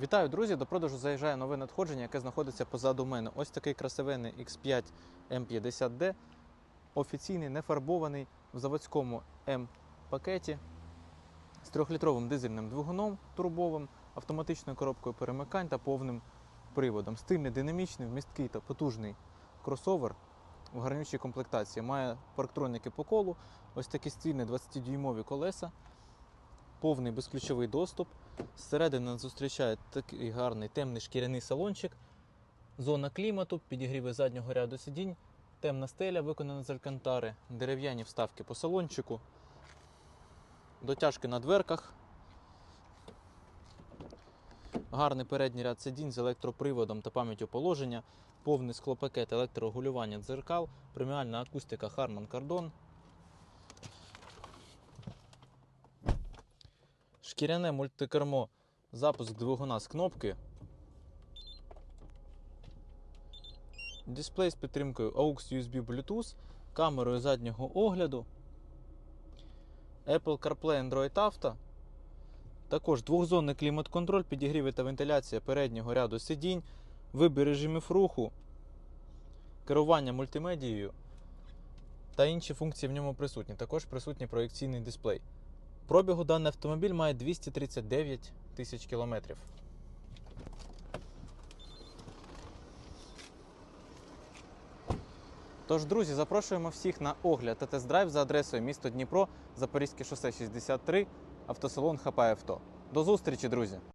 Вітаю, друзі! До продажу заїжджає нове надходження, яке знаходиться позаду мене. Ось такий красивенний X5 M50D. Офіційний, не фарбований в заводському М-пакеті з 3-літровим дизельним двигуном турбовим, автоматичною коробкою перемикань та повним приводом. Стильний, динамічний, вмісткий та потужний кросовер в гарнючій комплектації. Має парктроніки по колу, ось такі стильні 20-дюймові колеса, повний безключовий доступ. Зсередини зустрічає такий гарний темний шкіряний салончик, зона клімату, підігріви заднього ряду сидінь, темна стеля, виконана з алькантари, дерев'яні вставки по салончику, дотяжки на дверках, гарний передній ряд сидінь з електроприводом та пам'яттю положення, повний склопакет електрорегулювання дзеркал, преміальна акустика Harman Kardon, Шкіряне мультикермо, запуск двигуна з кнопки. Дисплей з підтримкою AUX USB Bluetooth, камерою заднього огляду, Apple CarPlay Android Auto. Також двохзонний клімат-контроль, підігріви та вентиляція переднього ряду сидінь, вибір режимів руху, керування мультимедією та інші функції в ньому присутні. Також присутній проєкційний дисплей. Пробігу даний автомобіль має 239 тисяч кілометрів. Тож, друзі, запрошуємо всіх на огляд та тест-драйв за адресою місто Дніпро, Запорізьке шосе 63, автосалон Хапай Авто. До зустрічі, друзі!